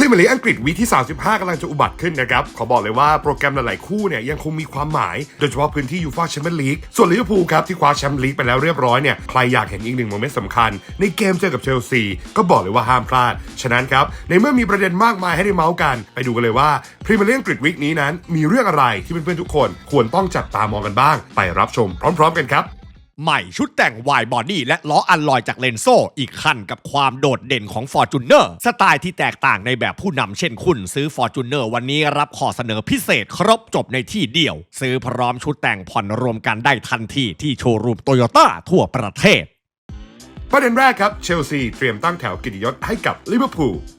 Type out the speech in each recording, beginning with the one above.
พรีเมียร์ลีกอังกฤษวีคที่ 35กำลังจะอุบัติขึ้นนะครับ ขอบอกเลยว่าโปรแกรมหลาย ๆ คู่เนี่ยยังคงมีความหมาย โดยเฉพาะพื้นที่ยูฟ่าแชมเปี้ยนลีกส่วนลิเวอร์พูลครับที่คว้าแชมป์ลีกไปแล้วเรียบร้อยเนี่ยใครอยากเห็นอีกหนึ่งโมเมนต์สำคัญ ในเกมเจอกับเชลซีก็บอกเลยว่าห้ามพลาด ฉะนั้นครับในเมื่อมีประเด็นมากมายให้ได้เมาส์กัน ไปดูกันเลยว่าพรีเมียร์ลีกอังกฤษวีคนี้นั้น มีเรื่องอะไรที่เพื่อน ๆ ทุกคน ควรต้องจับตามองกันบ้าง ไปรับชม พร้อม ๆ กันครับ ใหม่ชุดแต่งวายบอดี้และล้ออัลลอยจากเลนโซอีกขั้นกับความโดดเด่นของ f o r t u n e r สไตล์ที่แตกต่างในแบบผู้นำเช่นคุณซื้อ f o r t u n e r วันนี้รับขอเสนอพิเศษครบจบในที่เดียว ซื้อพร้อมชุดแต่งผ่อนรวมกันได้ทันทีที่โชว์รูมโตโยต้าทั่วประเทศ ประเด็นแรกครับเชลซีเตรียมตั้งแถวกิตติยศให้กับลิเวอร์พูล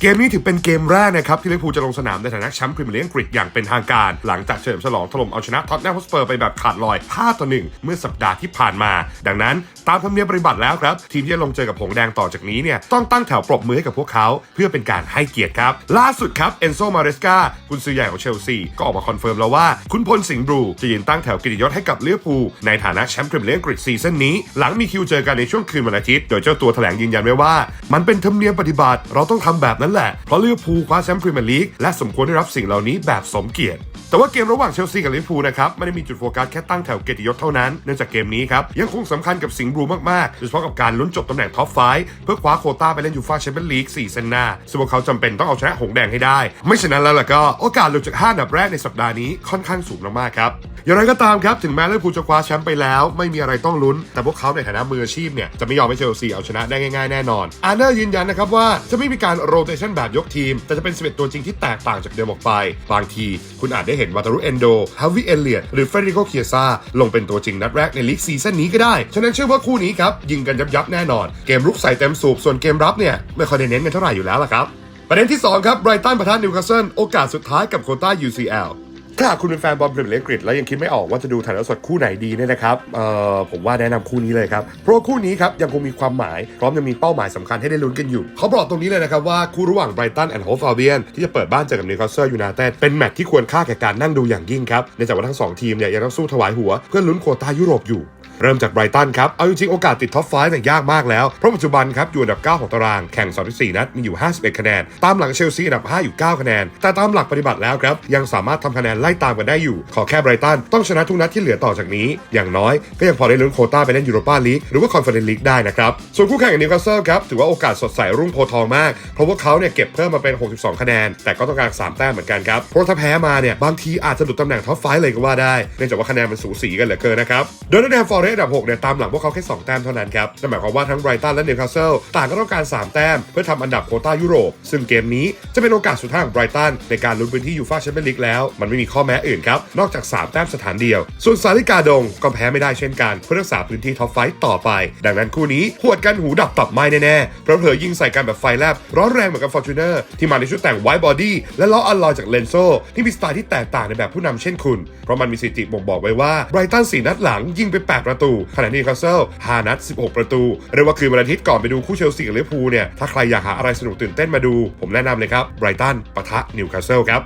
เกมนี้ถือเป็นเกมแรกนะครับ ที่ลิเวอร์พูลจะลงสนามในฐานะแชมป์พรีเมียร์ลีกอังกฤษอย่างเป็นทางการ หลังจากเฉลิมฉลองถล่มเอาชนะท็อตแนมฮอสเปอร์ไปแบบขาดลอย5ต่อ1เมื่อสัปดาห์ที่ผ่านมา ดังนั้นตามธรรมเนียมปฏิบัติแล้วครับ ทีมที่จะลงเจอกับผงแดงต่อจากนี้เนี่ยต้องตั้งแถวปรบมือให้กับพวกเขา เพื่อเป็นการให้เกียรติครับ ล่าสุดครับเอนโซมาเรสกาคุณซื้อใหญ่ของเชลซีก็ออกมาคอนเฟิร์มแล้วว่าคุณพลสิงห์บลูจะยืนตั้งแถวกิติยศให้กับลิเวอร์พูลในฐานะแชมป์พรีเมียร์ลีกอังกฤษซีซั่นนี้หลังมีคิวเจอกันในช่วงคืนวันอาทิตย์โดยเจ้าตัวแถลงยืนยันไว้ว่า มันเป็นธรรมเนียมปฏิบัติเราต้องทำแบบนั้นแหละ เพราะลิเวอร์พูลคว้าแชมป์พรีเมียร์ลีกและสมควรได้รับสิ่งเหล่านี้แบบสมเกียรติแต่ว่าเกมระหว่างเชลซีกับลิเวอร์พูลนะครับไม่ได้มีจุดโฟกัสแค่ตั้งแถวเกียรติยศเท่านั้น เนื่องจากเกมนี้ครับ ยังคงสำคัญกับสิงห์บลูมากๆ โดยเฉพาะกับการลุ้นจบตำแหน่งท็อปไฟเพื่อคว้าโคต้าไปเล่นยูฟ่าแชมเปี้ยนลีก4เซนหน้าซึ่งพวกเขาจำเป็นต้องเอาชนะหงแดงให้ได้ ไม่ฉะนั้นแล้วล่ะก็โอกาสหลุดจาก5อันดับแรกในสัปดาห์นี้ค่อนข้างสูงมากๆครับอย่างไรก็ตามครับถึงแม้ลิเวอร์พูลจะคว้าแชมป์ไปแล้ว ไม่มีอะไรต้องลุ้น แต่พวกเขาในฐานะมืออาชีพเนี่ยจะไม่ยอมให้เชลซีเอาชนะได้ง่ายๆแน่นอนอาร์เนอร์ยืนยันนะครับว่าจะไม่มีการโรเตชันแบบยกทีม แต่จะเป็น 11 ตัวจริงที่แตกต่างจากเดิมออกไป บางที คุณอาจได้เห็นวาตารุเอนโดฮาวิเอเลียตหรือเฟรดิโกเคียซาลงเป็นตัวจริงนัดแรกในลีกซีซั่นนี้ก็ได้ ฉะนั้นเชื่อว่าคู่นี้ครับ ยิงกันยับยับแน่นอน เกมรุกใส่เต็มสูบส่วนเกมรับเนี่ยไม่ค่อยได้เน้นกันเท่าไหร่อยู่แล้วล่ะครับประเด็นที่สองครับไบรตันประทานนิวคาสเซิลโอกาสสุดท้ายกับโคต้า UCL ถ้าหากคุณเป็นแฟนบอลพรีเมียร์ลีกอังกฤษแล้วยังคิดไม่ออกว่าจะดูถ่ายทอดสดคู่ไหนดีเนี่ยนะครับเอ่อผมว่าแนะนำคู่นี้เลยครับ เพราะคู่นี้ครับยังคงมีความหมาย พร้อมยังมีเป้าหมายสำคัญให้ได้ลุ้นกันอยู่ เขาบอกตรงนี้เลยนะครับว่าคู่ระหว่างไบรตันแอนด์โฮฟอาเบียนที่จะเปิดบ้านเจอกับนิวคาสเซิลยูไนเต็ดเป็นแมตช์ที่ควรค่าแก่การนั่งดูอย่างยิ่งครับเนื่องจากว่าทั้งสองทีมเนี่ยยังต้องสู้ถวายหัวเพื่อลุ้นโควต้ายุโรปอยู่ เริ่มจากไบรตันครับ เอาจริงๆโอกาสติดท็อป5เนี่ยยากมากแล้ว เพราะปัจจุบันครับอยู่อันดับ 9 ของตาราง แข่ง24นัด มีอยู่ 51 คะแนน ตามหลังเชลซีอันดับ 5 อยู่ 9 คะแนน แต่ตามหลักปฏิบัติแล้วครับ ยังสามารถทำคะแนนไล่ตามกันได้อยู่ ขอแค่ไบรตันต้องชนะทุกนัดที่เหลือต่อจากนี้ อย่างน้อยก็ยังพอได้ลุ้นโคต้าไปเล่นยูโรปาลีกหรือว่าคอนเฟอเรนซ์ลีกได้นะครับ ส่วนคู่แข่งกับนิวคาสเซิลครับถือว่าโอกาสสดใสรุ่งโพทองมาก เพราะว่าเขาเนี่ยเก็บเพิ่มมาเป็น 62 คะแนน แต่ก็ต้องการ 3 แต้มเหมือนกันครับ เพราะถ้าแพ้มาเนี่ยบางทีอาจจะหลุดตำแหน่งท็อปไฟเลยก็ว่าได้เนื่องจากว่าคะแนนมันสูสีกันเหลือเกินนะครับโดยนักแนนฟอร์เรสอันดับ6เนี่ยตามหลังพวกเขาแค่ 2 แต้มเท่านั้นครับนั่นหมายความว่าทั้งไบรตันและนิวคาสเซิลต่างก็ต้องการ 3 แต้ม เพื่อทำอันดับโคต้ายุโรป ซึ่งเกมนี้จะเป็นโอกาสสุดท้ายของไบรตันในการลุ้นพื้นที่ยูฟ่าแชมเปี้ยนลีกแล้ว มันไม่มีข้อแม้อื่นครับ นอกจาก 3 แต้มสถานเดียว ส่วนซาลิกาดงก็แพ้ไม่ได้เช่นกันเพื่อรักษาพื้นที่ท็อปไฟต์ต่อไป ดังนั้นคู่นี้หวดกันหูดับตับไม้แน่ๆเพราะเผลอยิงใส่กันแบบไฟแลบร้อนแรงเหมือนกับฟอร์จูเนอร์ที่มาในชุดแต่งไวท์บอดี้และล้ออัลลอยจากเลนโซที่มีสไตล์ที่แตกต่างในแบบผู้นำเช่นคุณ เพราะมันมีสถิติบ่งบอกไว้ว่าไบรตัน4นัดหลังยิงไป8ประตู ขณะที่คาสเซิล5นัด 16 ประตู เรียกว่าคืนวันอาทิตย์ก่อนไปดูคู่เชลซีกับลิเวอร์พูลเนี่ย ถ้าใครอยากหาอะไรสนุกตื่นเต้นมาดู ผมแนะนำเลยครับไบรตันปะทะนิวคาสเซิลครับ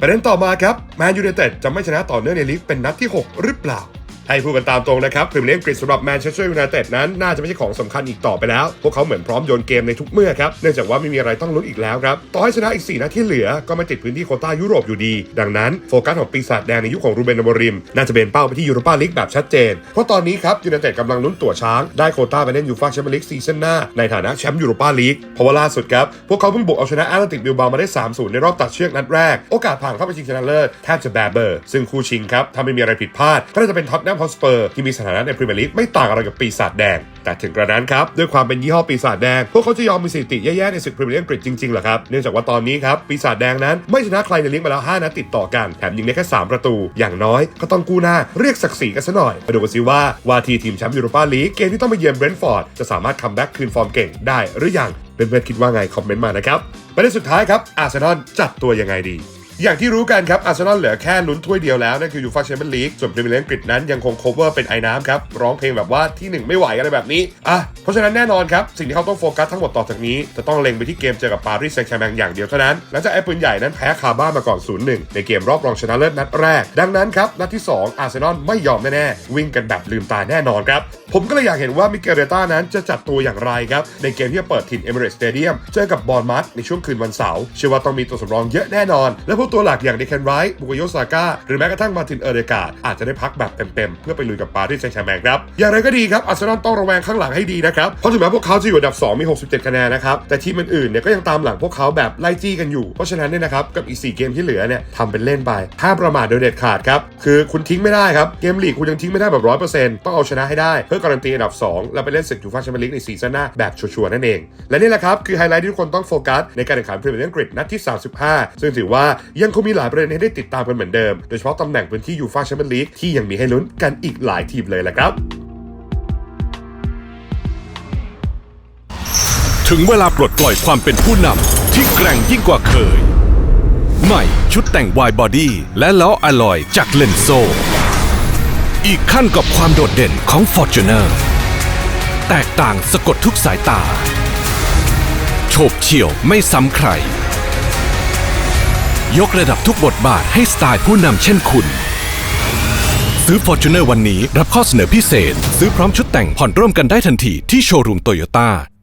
ประเด็นต่อมาครับแมนยูไนเต็ดจะไม่ชนะต่อเนื่องในลีกเป็นนัดที่ 6 หรือเปล่า ให้พูดกันตามตรงนะครับพรีเมียร์ลีกอังกฤษสำหรับแมนเชสเตอร์ยูไนเต็ดนั้นน่าจะไม่ใช่ของสำคัญอีกต่อไปแล้ว พวกเขาเหมือนพร้อมโยนเกมในทุกเมื่อครับ เนื่องจากว่าไม่มีอะไรต้องลุ้นอีกแล้วครับ ต่อให้ชนะอีก 4นัดที่เหลือก็ไม่ติดพื้นที่โคต้ายุโรปอยู่ดี ดังนั้นโฟกัสของปีศาจแดงในยุคของรูเบนอมริม น่าจะเป็นเป้าไปที่ยูโรปาลีกแบบชัดเจน เพราะตอนนี้ครับยูไนเต็ดกำลังลุ้นตั๋วช้างได้โคต้าไปเล่นยูฟ่าแชมเปี้ยนลีกซีซั่นหน้าในฐานะแชมป์ยูโรปาลีกเพราะว่าล่าสุดครับพวกเขาเพิ่งบุกเอาชนะแอตเลติกบิลบามาได้ 3-0 ในรอบตัดเชือกนัดแรกโอกาสผ่านเข้าไปชิงชนะเลิศแทบจะแบเบอร์ซึ่งคู่ชิงครับถ้าไม่มีอะไรผิดพลาดก็จะเป็นท็อตแนมฮอสเปอร์ที่มีสถานะในพรีเมียร์ลีกไม่ต่างอะไรกับปีศาจแดง แต่ถึงกระนั้นครับ ด้วยความเป็นยี่ห้อปีศาจแดง พวกเขาจะยอมมีสถิติแย่ๆในศึกพรีเมียร์ลีกอังกฤษจริงๆเหรอครับ เนื่องจากว่าตอนนี้ครับ ปีศาจแดงนั้นไม่ชนะใครในลีกมาแล้ว 5นัดติดต่อกัน แถมยิงได้แค่ 3 ประตู อย่างน้อยก็ต้องกู้หน้าเรียกศักดิ์ศรีกันซะหน่อยมาดูกันสิว่าว่าทีทีมแชมป์ยูโรปาลีกเกมที่ต้องไปเยือนเบรนท์ฟอร์ดจะสามารถคัมแบ็กคืนฟอร์มเก่งได้หรือยังเพื่อนๆคิดว่าไงคอมเมนต์มานะครับประเด็นสุดท้ายครับอาร์เซนอลจัดตัวยังไงดี อย่างที่รู้กันครับอาร์เซนอลเหลือแค่ลุ้นถ้วยเดียวแล้วนั่นคือยูฟ่าแชมเปี้ยนลีกส่วนพรีเมียร์ลีกอังกฤษนั้นยังคง cover เป็นไอ้น้ำครับ ร้องเพลงแบบว่าที่ 1 ไม่ไหวอะไรแบบนี้อะเพราะฉะนั้นแน่นอนครับ สิ่งที่เขาต้องโฟกัสทั้งหมดต่อจากนี้ จะต้องเล็งไปที่เกมเจอกับปารีสแซงต์แชร์แมงอย่างเดียวเท่านั้นหลังจากไอ้ปืนใหญ่นั้นแพ้คาบ้ามาก่อน 0-1 ในเกมรอบรองชนะเลิศนัดแรก ดังนั้นครับนัดที่ 2 อาร์เซนอลไม่ยอมแน่ๆวิ่งกันแบบลืมตาแน่นอนครับผมก็เลยอยากเห็นว่ามิเกลเรต้านั้นจะจัดตัวอย่างไรครับในเกมที่จะเปิดถิ่นเอมิเรตสเตเดียมเจอกับบอลมัดในช่วงคืนวันเสาร์เชื่อว่าต้องมีตัวสำรองเยอะแน่นอนและพวกตัวหลักอย่างเดคแคนไรท์บุกโยซาก้าหรือแม้กระทั่งมาตินเออร์เดกาดอาจจะได้พักแบบเต็มๆ เพื่อไปลุยกับปารีสแซงต์แชร์แมงครับ อย่างไรก็ดีครับ อาร์เซนอลต้องระแวงข้างหลังให้ดีนะครับ เพราะถึงแม้พวกเขาจะอยู่อันดับ 2 มี 67 คะแนนนะครับ แต่ทีมอื่นๆเนี่ยก็ยังตามหลังพวกเขาแบบไล่จี้กันอยู่ เพราะฉะนั้นเนี่ยนะครับกับอีก 4 เกมที่เหลือเนี่ยทำเป็นเล่นไปห้ามประมาทโดยเด็ดขาดครับคือคุณทิ้งไม่ได้ครับเกมลีกคุณยังทิ้งไม่ได้แบบร้อยเปอร์เซ็นต์ต้องเอาชนะให้ได้เพื่อการันตีอันดับ 2 แล้วไปเล่นศึกยูฟ่าแชมเปี้ยนลีกในซีซั่นหน้าแบบชัวร์ๆนั่นเอง และนี่แหละครับคือไฮไลท์ที่ทุกคนต้องโฟกัสในการแข่งขันพรีเมียร์ลีกอังกฤษนัดที่ 35 ซึ่งถือว่ายังคงมีหลายประเด็นให้ได้ติดตามกันเหมือนเดิม โดยเฉพาะตำแหน่งพื้นที่ยูฟ่าแชมเปี้ยนลีกที่ยังมีให้ลุ้นกันอีกหลายทีมเลยแหละครับ ถึงเวลาปลดปล่อยความเป็นผู้นำที่แกร่งยิ่งกว่าเคย ใหม่ชุดแต่ง Wide Body และล้ออลอยจากเลนโซ อีกขั้นกับความโดดเด่นของ Fortuner แตกต่างสะกดทุกสายตา โฉบเฉี่ยวไม่ซ้ำใคร ยกระดับทุกบทบาทให้สไตล์ผู้นำเช่นคุณ ซื้อ Fortuner วันนี้รับข้อเสนอพิเศษ ซื้อพร้อมชุดแต่งผ่อนร่วมกันได้ทันทีที่โชว์รูมโตโยต้า